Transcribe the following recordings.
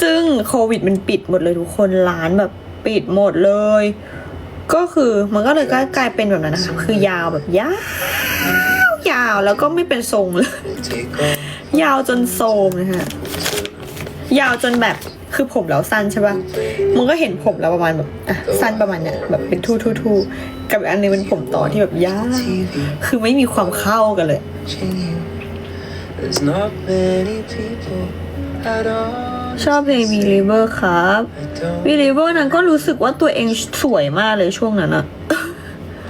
ซึ่งโควิดมันปิดหมดเลยทุกคนร้านแบบปิดหมดเลย ก็คือมันก็เลยก็กลายเป็นแบบนั้นนะคะคือยาวแบบยาวยาวแล้วก็ไม่เป็นทรงเลย ยาวจนโซมนะคะยาวจนแบบคือผมแล้วสั้นใช่ปะมันก็เห็นผมแล้วประมาณแบบอะสั้นประมาณเนี้ยแบบเป็นทูทูทูกับอันนึงเป็นผมต่อที่แบบยาวคือไม่มีความเข้ากันเลย There's not many people at all. ชอบเพลง Believer ครับ I don't, Believer นั้นก็รู้สึกว่าตัวเองสวยมากเลยช่วงนั้นอะ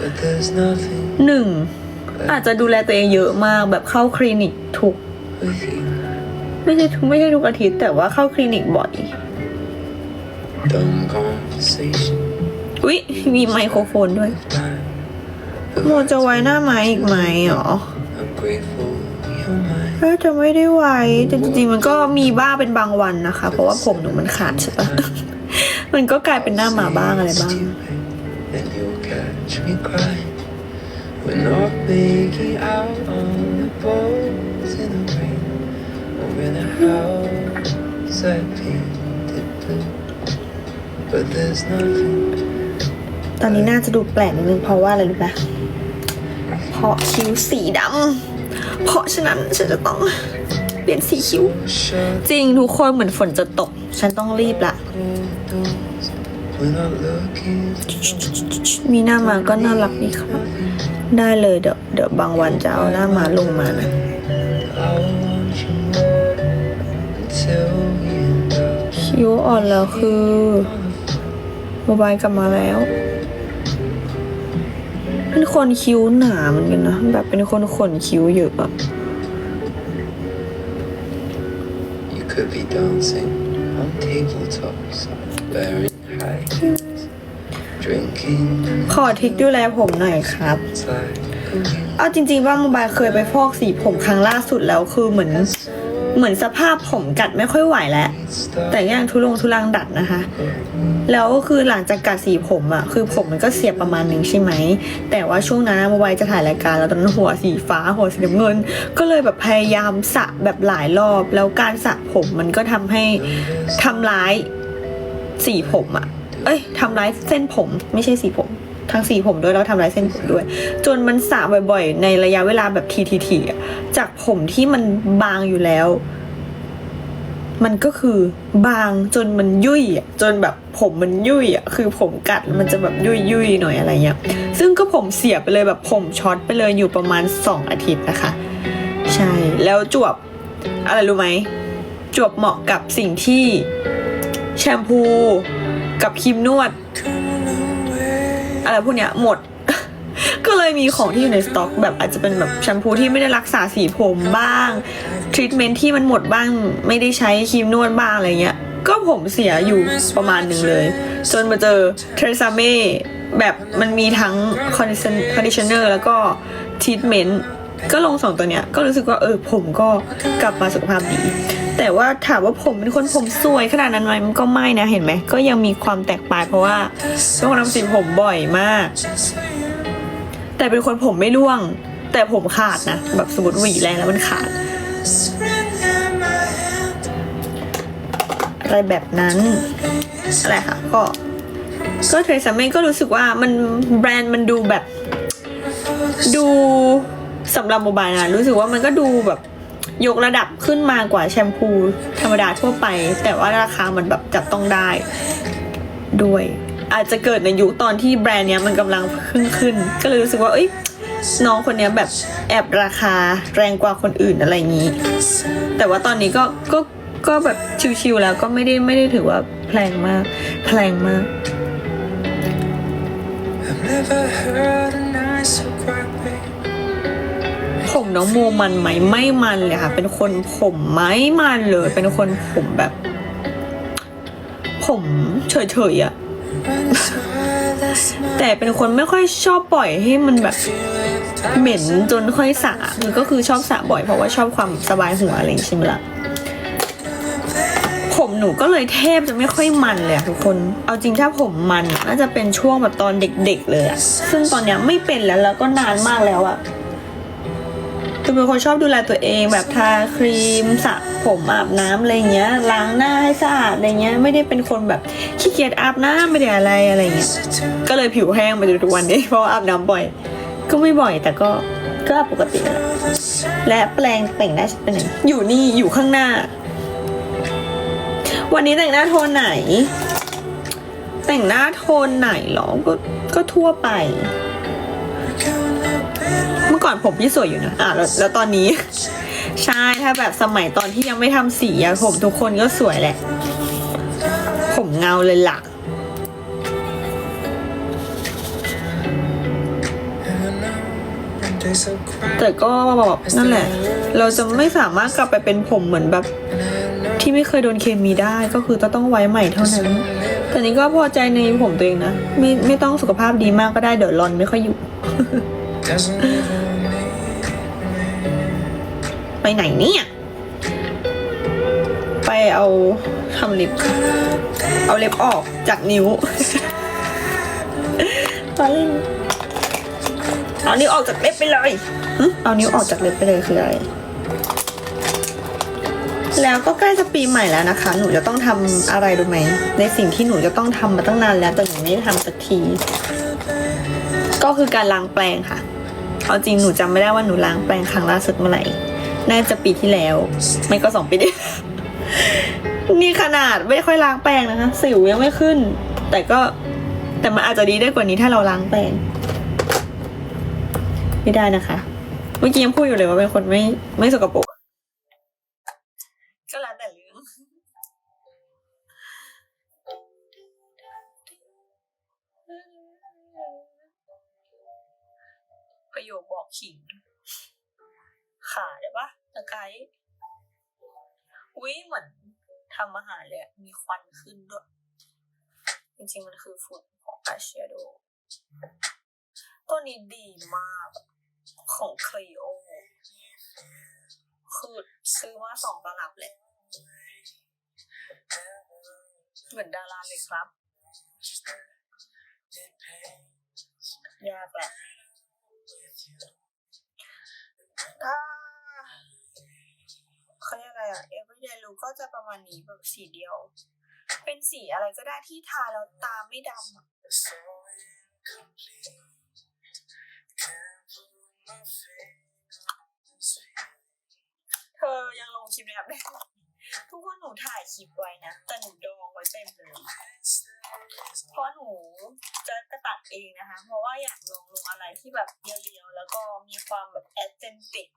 but there's nothing หนึ่งอาจจะดูแลตัวเองเยอะมากแบบเข้าคลินิกทุก with you. ไม่ใช่ทุกไม่ใช่ทุกอาทิตย์ แต่ว่าเข้าคลินิกบ่อย Dumb conversation. อุ๊ยมีไมโครโฟนด้วย Time. โมจะไว้หน้าไม้อีกไหมหรอ I'm grateful you're mine. ถ้าจะไม่ได้ไว้แต่จริงๆมันก็มีบ้างเป็นบางวันนะคะ เพราะว่าผมหนูมันขาดใช่ปะมันก็กลายเป็นหน้าหมาบ้างอะไรบ้าง Stupid, and you'll catch me crying. We're not making out on the boats in the rain. Or in a house I painted blue. But there's nothing ตอนนี้น่าจะดูแปลกนิดนึงเพราะว่าอะไรรู้ปะเพราะคิ้วสีดำ เพราะฉะนั้นฉันจะต้องเปลี่ยนสีคิ้ว จริงทุกคนเหมือนฝนจะตก ฉันต้องรีบละมีหน้ามาก็น่ารักดีครับ ได้เลยเดี๋ยวเดี๋ยวบางวันจะเอาหน้ามาลงมานะคิ้วอ่อนแล้วคือโมบายกลับมาแล้ว เป็นคนคิ้วหนาเหมือนกันนะ แบบเป็นคนขนคิ้วเยอะอะ You could be dancing on tabletops, wearing high heels, drinking ขอทริกดูแลผมหน่อยครับ like a wheel. เอาจริงๆว่าโมบายเคยไปฟอกสีผมครั้งล่าสุดแล้วคือเหมือน เหมือนสภาพผมกัดไม่ค่อยไหวแล้ว แต่ยังทุลงทุลังดัดนะคะ แล้วคือหลังจากกัดสีผมอะคือผมมันก็เสียประมาณหนึ่งใช่ไหม แต่ว่าช่วงนั้นโมบายจะถ่ายรายการแล้วตอนนั้นหัวสีฟ้าหัวสีน้ำเงิน ก็เลยแบบพยายามสระแบบหลายรอบ แล้วการสระผมมันก็ทำให้ทำร้ายสีผมอะเอ้ยทำร้ายเส้นผมไม่ใช่สีผม ทั้งสีผมด้วยแล้วทำร้ายเส้นผมด้วย จนมันสระบ่อยๆ ในระยะเวลาแบบทีๆอะจากผมที่มันบางอยู่แล้ว มันก็คือบางจนมันยุ่ยจนแบบผมมันยุ่ยอะคือผมกัดมันจะแบบยุ่ยยุ่ยหน่อยอะไรเงี้ยซึ่งก็ผมเสียไปเลยแบบผมช็อตไปเลยอยู่ประมาณสองอาทิตย์นะคะ ใช่แล้วจวบอะไรรู้ไหมจวบเหมาะกับสิ่งที่แชมพูกับครีมนวด อะไรพวกเนี้ยหมด ก็เลยมีของที่อยู่ในสต็อก แบบอาจจะเป็นแบบแชมพูที่ไม่ได้รักษาสีผมบ้างทรีทเมนท์ที่มันหมดบ้าง ไม่ได้ใช้ครีมนวดบ้างอะไรเงี้ยก็ผมเสียอยู่ประมาณหนึ่งเลย จนมาเจอเทรซาเม่แบบมันมีทั้งคอนดิชเนอร์แล้วก็ทรีทเมนต์ ก็ลงสองตัวเนี้ยก็รู้สึกว่าเออผมก็กลับมาสุขภาพดี แต่ว่าถามว่าผมเป็นคนผมสวยขนาดนั้นไหมมันก็ไม่นะเห็นไหมก็ยังมีความแตกปลายเพราะว่าเป็นคนทำสีผมบ่อยมาก แต่เป็นคนผมไม่ร่วง แต่ผมขาดนะแบบสมมติหวีแรงแล้วมันขาดอะไรแบบนั้นอะไรค่ะก็ก็เทรซาเมก็รู้สึกว่ามันแบรนด์มันดูแบบ ดู สำหรับโมบายนะรู้สึกว่ามันก็ดูแบบยกระดับขึ้นมากว่าแชมพูธรรมดาทั่วไป แต่ว่าราคามันแบบจับต้องได้ด้วย อาจจะเกิดในยุคตอนที่แบรนด์เนี้ยมันกำลังขึ้นขึ้น ก็เลยรู้สึกว่าเอ้ยน้องคนเนี้ยแบบแอบราคาแรงกว่าคนอื่นอะไรอย่างนี้ แต่ว่าตอนนี้ก็ก็ก็แบบชิวๆแล้วก็ไม่ได้ไม่ได้ถือว่าแพงมากแพงมาก น้องโมมันไหมไม่มันเลยค่ะ เป็นคนผมไม่มันเลย เป็นคนผมแบบ ผมเฉยๆอะแต่เป็นคนไม่ค่อยชอบปล่อยให้มันแบบเหม็นจนค่อยสระคือก็คือชอบสระบ่อยเพราะว่าชอบความสบายหัวอะไรอย่างเงี้ใช่ไหมล่ะผมหนูก็เลยแทบจะไม่ค่อยมันเลยทุกคน เอาจริงถ้าผมมันน่าจะเป็นช่วงแบบตอนเด็ก ๆ เลยอะซึ่งตอนเนี้ยไม่เป็นแล้วแล้วก็นานมากแล้วอะ คือเป็นคนชอบดูแลตัวเองแบบทาครีมสระผมอาบน้ำอะไรเงี้ยล้างหน้าให้สะอาดอะไรเงี้ยไม่ได้เป็นคนแบบขี้เกียจอาบน้ำไม่ได้อะไรอะไรเงี้ยก็เลยผิวแห้งมาจนทุกวันนี้เพราะว่าอาบน้ำบ่อย ก็ไม่บ่อยแต่ก็ก็ปกตินะและแปลงแต่งหน้าฉันเป็นไหนอยู่นี่อยู่ข้างหน้า วันนี้แต่งหน้าโทนไหน แต่งหน้าโทนไหนหรอก็ก็ทั่วไป ก่อนผมพี่สวยอยู่นะอะแล้วแล้วตอนนี้ ใช่ถ้าแบบสมัยตอนที่ยังไม่ทำสีอะผมทุกคนก็สวยแหละ ผมเงาเลยล่ะแต่ก็แบบนั่นแหละ เราจะไม่สามารถกลับไปเป็นผมเหมือนแบบ ที่ไม่เคยโดนเคมีได้ก็คือต้องไว้ใหม่เท่านั้นแต่นี้ก็พอใจในผมตัวเองนะ ไม่ไม่ต้องสุขภาพดีมากก็ได้เดี๋ยวรอนไม่ค่อยอยู่ ไปไหนเนี่ย ไปเอาทำเล็บเอาเล็บออกจากนิ้วตอนเล่นเอานิ้วออกจากเล็บไปเลยหึเอานิ้วออกจากเล็บไปเลยคืออะไร แล้วก็ใกล้จะปีใหม่แล้วนะคะ หนูจะต้องทำอะไรรู้ไหม ในสิ่งที่หนูจะต้องทำมาตั้งนานแล้วแต่หนูไม่ได้ทำสักที ก็คือการล้างแปรงค่ะ เอาจริงหนูจำไม่ได้ว่าหนูล้างแปรงครั้งล่าสุดเมื่อไหร่ น่าจะปีที่แล้ว ไม่ก็สองปีที่นี่ขนาดไม่ค่อยล้างแปรงนะคะ สิวยังไม่ขึ้น แต่ก็แต่มันอาจจะดีได้กว่านี้ถ้าเราล้างแปรงไม่ได้นะคะ เมื่อกี้ยังพูดอยู่เลยว่าเป็นคนไม่ไม่สกปรก ประโยคบอกขิง ขาได้ปะตะไคร้อุ้ยเหมือนทำอาหารเลยมีควันขึ้นด้วย จริงๆมันคือฝุ่นของอาเชียโด ตัวนี้ดีมากของคลีโอ คือซื้อมาสองตลับเลย เหมือนดาราเลยครับ ยากแหละ ถ้าเขาเรียกอะไรอะ everyday look ก็จะประมาณนี้แบบสีเดียว เป็นสีอะไรก็ได้ที่ทาแล้วตาไม่ดำอะเธอยังลงคลิปในแอปได้ ทุกคนหนูถ่ายคลิปไว้นะ แต่หนูดองไว้เต็มเลยเพราะหนูจะกระตัดเองนะคะ เพราะว่าอยากลงลงอะไรที่แบบเรียวๆ แล้วก็มีความแบบแอดเจนติก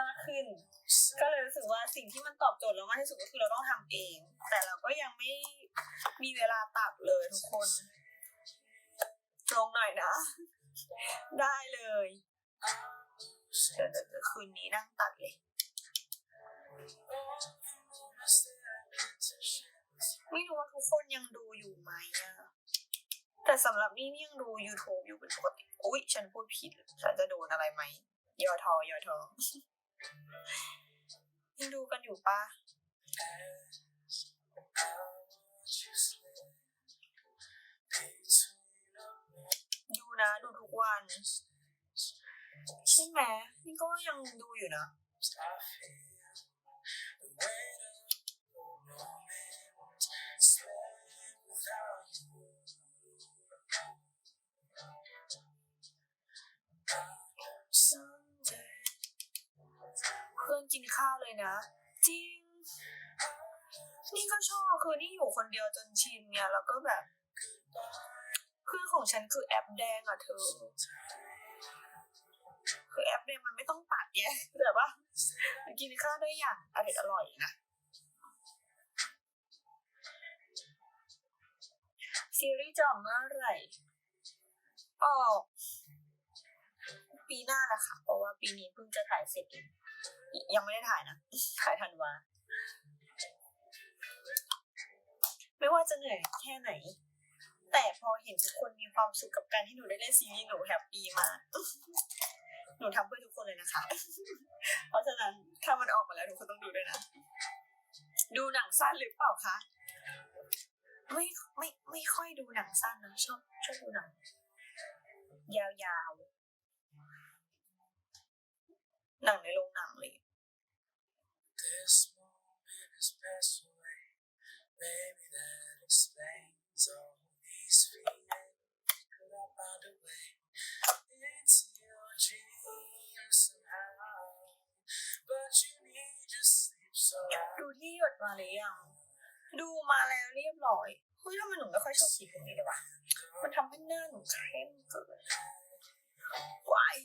มากขึ้น ก็เลยรู้สึกว่าสิ่งที่มันตอบโจทย์เรามากที่สุดก็คือเราต้องทำเอง แต่เราก็ยังไม่มีเวลาตัดเลยทุกคน ลงหน่อยนะ ได้เลยเดี๋ยวเดี๋ยวคืนนี้นั่งตัดเลย ไม่รู้ว่าทุกคนยังดูอยู่ไหมอะแต่สำหรับนี่นี่ยังดู YouTube อยู่เป็นปกติ อุ๊ย ฉันพูดผิด ฉันจะโดนอะไรไหมยอทอยอทอยังดูกันอยู่ปะดูนะ ดูทุกวัน ใช่ไหมนี่ก็ยังดูอยู่นะ เพื่อนกินข้าวเลยนะ จริง นี่ก็ชอบคือนี่อยู่คนเดียวจนชินเนี่ย แล้วก็แบบ เพื่อนของฉันคือแอปแดงอะเธอ คือแอปแดงมันไม่ต้องตัดแยะแต่ว่ามันกินข้าวได้อย่างอร่อยอร่อยนะซีรีส์จออกเมื่อไหร่ออกปีหน้าแหละค่ะ เพราะว่าปีนี้เพิ่งจะถ่ายเสร็จ ยังไม่ได้ถ่ายนะ ถ่ายทันวาไม่ว่าจะเหนื่อยแค่ไหน แต่พอเห็นทุกคนมีความสุขกับการที่หนูได้เล่นซีรีส์หนูแฮปปี้มาก หนูทำเพื่อทุกคนเลยนะคะ เพราะฉะนั้นถ้ามันออกมาแล้วทุกคนต้องดูด้วยนะ ดูหนังสั้นหรือเปล่าคะไม่ไม่ไม่ค่อยดูหนังสั้นนะชอบชอบดูหนังยาวๆ หนังในโรงหนังเลย This moment has passed away. Maybe that explains all these feelings. Could I find a way into your dreams ดูที่หยดมาหรือยังดูมาแล้วเรียบร้อยเฮ้ยทำไมหนูไม่ค่อยชอบสีตรงนี้เลยวะมันทำให้หน้าหนูเข้มเกินวาย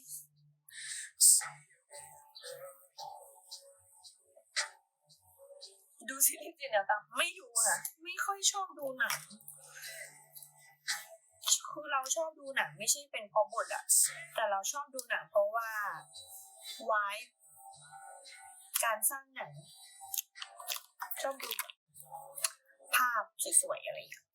ดูซีรีส์จีนแนวตั้งไม่ดูค่ะ ไม่ค่อยชอบดูหนัง คือเราชอบดูหนังไม่ใช่เป็นเพราะบทอะแต่เราชอบดูหนังเพราะว่าวายการสร้างหนังชอบดูภาพสวยๆอะไรอย่างเงี้ย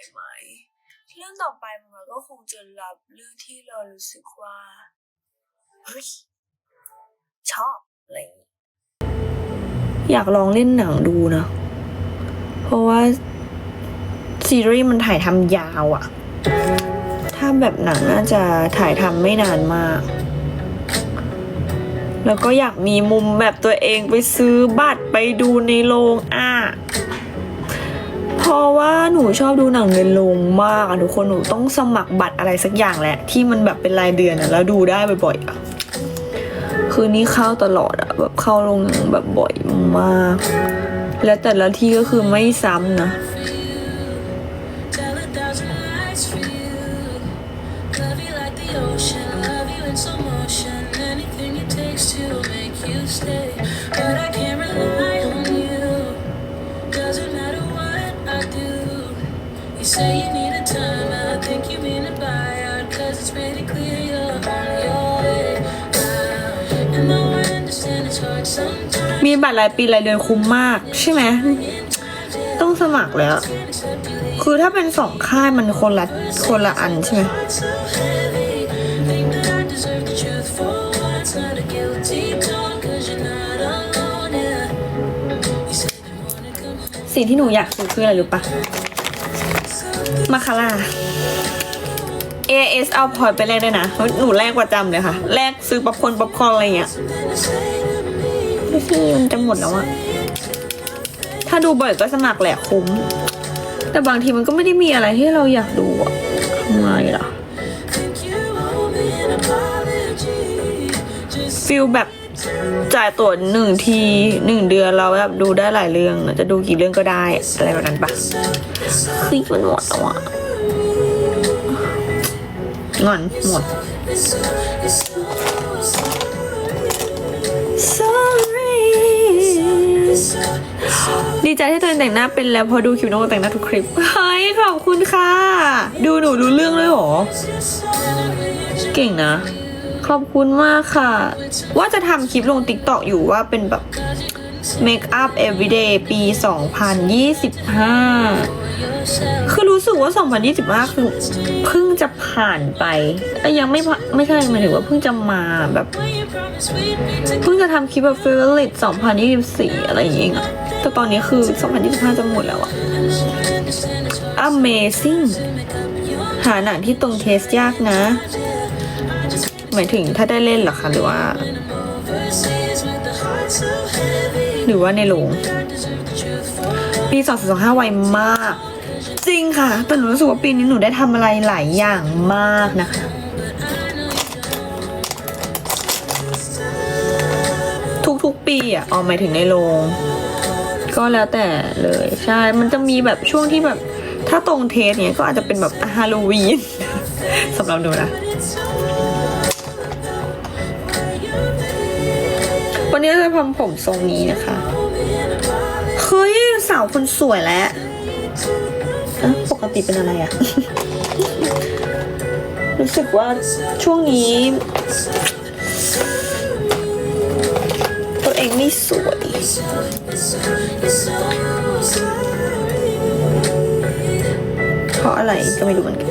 ไปไหม เรื่องต่อไปมันก็คงจะรับเรื่องที่เรารู้สึกว่า เฮ้ย ชอบอะไรอย่างงี้อยากลองเล่นหนังดูนะ เพราะว่า ซีรีส์มันถ่ายทำยาวอะถ้าแบบหนังน่าจะถ่ายทำไม่นานมาก แล้วก็อยากมีมุมแบบตัวเองไปซื้อบัตรไปดูในโรงอะ เพราะว่าหนูชอบดูหนังในโรงมากอะทุกคนหนูต้องสมัครบัตรอะไรสักอย่างแหละ ที่มันแบบเป็นรายเดือนอะแล้วดูได้บ่อยๆอะคืนนี้เข้าตลอดอะแบบเข้าโรงหนังแบบบ่อยมาก แล้วแต่ละที่ก็คือไม่ซ้ำนะ it's pretty clear you're on your way now. And though I understand it's hard sometimes. มีบัตรรายปีรายเดือนคุ้มมาก ใช่ไหม ต้องสมัครแล้ว Can't accept you leaving. คือถ้าเป็นสองค่ายมันคนละคนละอันใช่ไหม Heart so heavy. Think that I deserve the truth for once. Not a guilty talk, cause you're not alone, yeah. You said you wanna come home. สิ่งที่หนูอยากซื้อคืออะไรรู้ปะมาคาร่า AS เอาพอยไปแลกด้วยนะ หนูแลกประจำเลยค่ะ แลกซื้อป๊อปคอร์นป๊อปคอร์นอะไรเงี้ยม่พี่มันจะหมดแล้วอะถ้าดูบ่อยก็สมัครแหละคุ้ม แต่บางทีมันก็ไม่ได้มีอะไรที่เราอยากดูอะทำไงล่ะฟิลแบบจ่ายตัวหนึ่งทีหนึ่งเดือนเราแบบดูได้หลายเรื่องจะดูกี่เรื่องก็ได้อะไรแบบนั้นปะเฮ้ยมันหมดแล้วอะ งอนหมด it's so, it's so, sorry it's so, it's so. ดีใจที่ตัวเองแต่งหน้าเป็นแล้วพอดูคลิปน้องแต่งหน้าทุกคลิป เฮ้ย ขอบคุณค่ะ ดูหนูรู้เรื่องเลยเหรอ เก่งนะ ขอบคุณมากค่ะ ว่าจะทำคลิปลง t ิ k t o k อยู่ว่าเป็นแบบ Make up Everyday ปี 2025 คือรู้สึกว่า 2025 คือเพิ่งจะผ่านไป แต่ยังไม่ไม่ใช่หมายถึงว่าเพิ่งจะมาแบบ เพิ่งจะทำคลิปแบบ Favorite 2024 อะไรอย่างเงี้ยแต่ตอนนี้คือ 2025 จะหมดแล้วอะ Amazing หาหนังที่ตรงเทสยากนะ หมายถึงถ้าได้เล่นหรอคะหรือว่า หรือว่าในโรง I deserve the truth for ปี2025ไวมาก จริงค่ะ แต่หนูรู้สึกว่าปีนี้หนูได้ทำอะไรหลายอย่างมากนะคะทุกๆปีอะออกหมายถึงในโรงก็แล้วแต่เลยใช่ มันจะมีแบบช่วงที่แบบถ้าตรงเทสเนี้ยก็อาจจะเป็นแบบฮาโลวีนสำหรับหนูนะ วันนี้จะทำผมทรงนี้นะคะ เฮ้ย สาวคนสวยแล้วปกติเป็นอะไรอะรู้สึกว่าช่วงนี้ ตัวเองไม่สวย เพราะอะไรก็ไม่รู้เหมือนกัน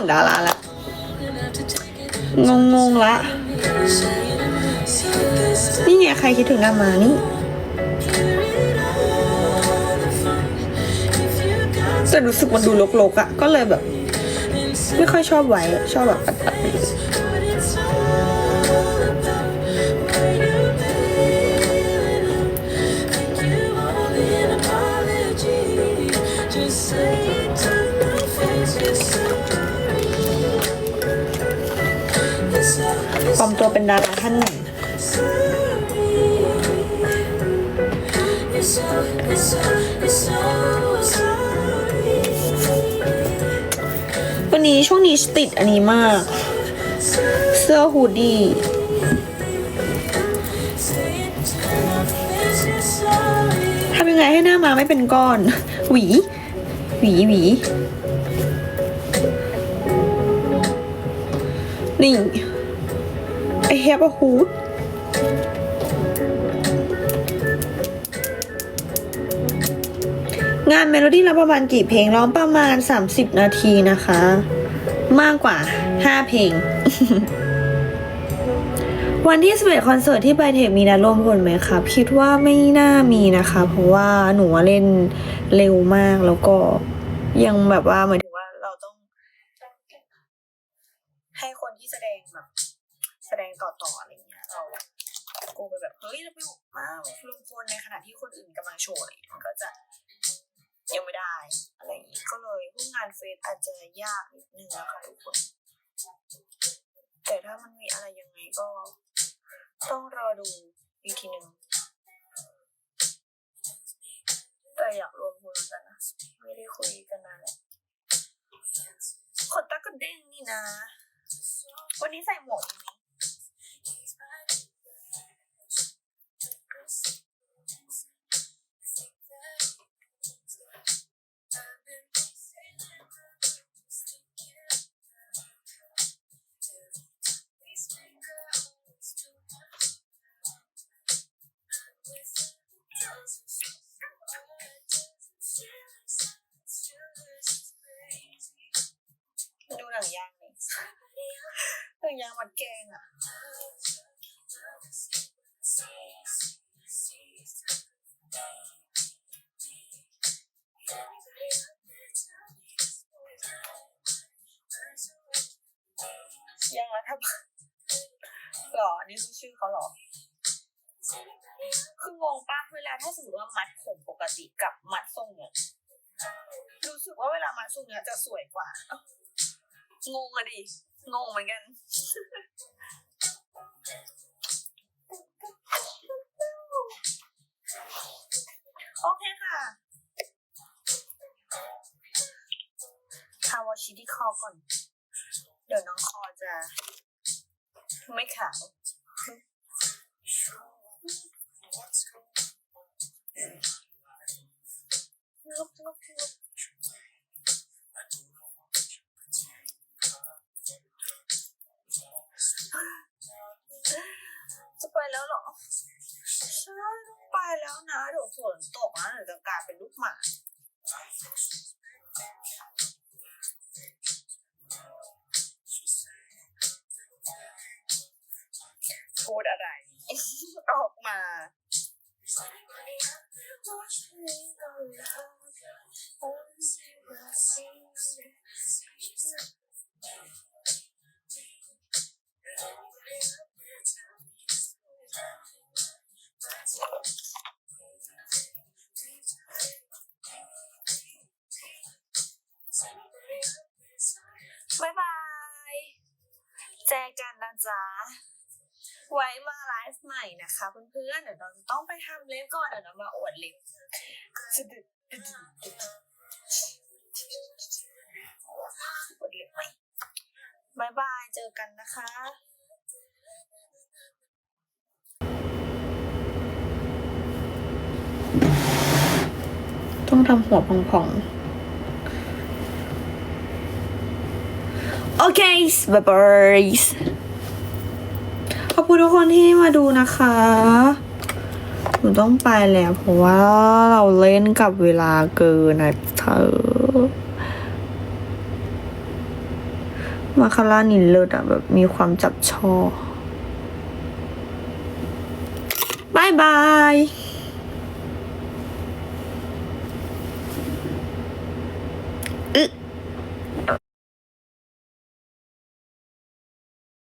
มือนดาราละงงงงละ นี่ไงใครคิดถึงนามานี่แต่รู้สึกมันดูลกๆอะ่ะ ก็เลยแบบ ไม่ค่อยชอบไว้ ชอบแบบปัดๆ ปลอมตัวเป็นดาราท่านหนึ่งวันนี้ช่วงนี้ติดอันนี้มาก เสื้อฮูดดี้ทำยังไงให้หน้ามาไม่เป็นก้อน หวี หวีหวีนี่ have a hood งานเมโลดี้รับประมาณกี่เพลงร้องประมาณ 30 นาทีนะคะ มากกว่า 5 เพลง วันที่ส11คอนเสิร์ตที่ไบเทคมีนัดร่วมพลไหมครับ คิดว่าไม่น่ามีนะคะ เพราะว่าหนูเล่นเร็วมากแล้วก็ยังแบบว่าเหมายถึงว่าเราต้อง ให้คนที่แสดงแบบ แสดงต่อๆอะไรเงี้ยเรากูไปแบบเฮ้ยเราไปมาลงพลในขณะที่คนอื่นกำลังโชว์อะไรมันก็จะยังไม่ได้อะไรอย่างงี้ก็เลยพวกงานเฟสอาจจะยากนิดนึงนะคะทุกคน แต่ถ้ามันมีอะไรยังไงก็ ต้องรอดูอีกทีหนึ่งแต่อยากรวมพลกันนะไม่ได้คุยกันนานแล้วขนตาก็เด้งนี่นะ วันนี้ใส่หมวกอย่างนี้ ฐบาลหรออันนี่คือชื่อเขาหรอ คืองงปะเวลาถ้าสมมติว่ามัดผมปกติกับมัดทรงเนี่ยรู้สึกว่าเวลามัดทรงเนี่ยจะสวยกว่า งงอะดิ งงเหมือนกัน โอเคค่ะทาวาชิที่คอก่อน เดี๋ยวน้องคอจะ ไม่ขาวจะไปแล้วเหรอใช่ต้องไปแล้วนะเดี๋ยวฝนตกนะเดี๋ยวจะกลายเป็นลูกหมา ไว้มาไลฟ์ใหม่นะคะเพื่อนๆเดี๋ยวเราจะต้องไปทำเล็บก่อนเดี๋ยวเรามาอวดเล็บสะดึกบายบายเจอกันนะคะต้องทำหัวพองๆโอเคบายบายขอบ คุณทุกคนที่มาดูนะคะ หนูต้องไปแล้วเพราะว่าเราเล่นกับเวลาเกินนะเธอ มาคาร่านินเลิศอะแบบมีความจับช่อบายบาย